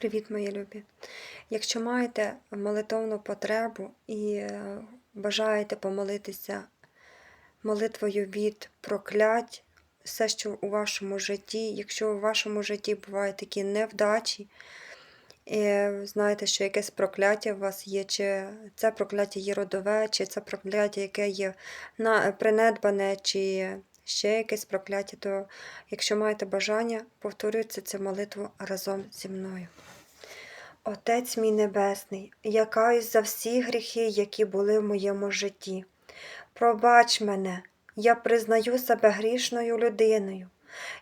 Привіт, мої любі! Якщо маєте молитовну потребу і е, бажаєте помолитися молитвою від проклять, все, що у вашому житті, якщо у вашому житті бувають такі невдачі, і знаєте, що якесь прокляття у вас є, чи це прокляття є родове, чи це прокляття, яке є принедбане, чи ще якесь прокляття, то якщо маєте бажання, повторюйте цю молитву разом зі мною. Отець мій Небесний, я каюсь за всі гріхи, які були в моєму житті. Пробач мене, я признаю себе грішною людиною.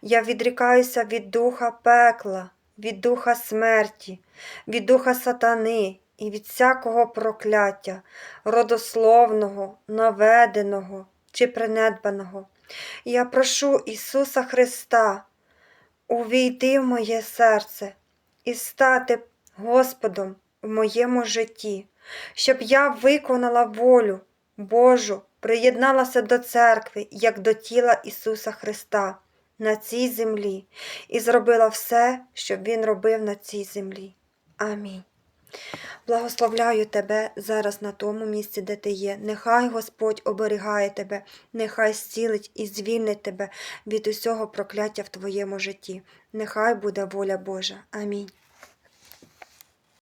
Я відрікаюся від духа пекла, від духа смерті, від духа сатани і від всякого прокляття, родословного, наведеного чи принедбаного. Я прошу Ісуса Христа увійти в моє серце і стати Господом в моєму житті, щоб я виконала волю Божу, приєдналася до церкви, як до тіла Ісуса Христа на цій землі і зробила все, що Він робив на цій землі. Амінь. Благословляю тебе зараз на тому місці, де ти є. Нехай Господь оберігає тебе, нехай зцілить і звільнить тебе від усього прокляття в твоєму житті. Нехай буде воля Божа. Амінь.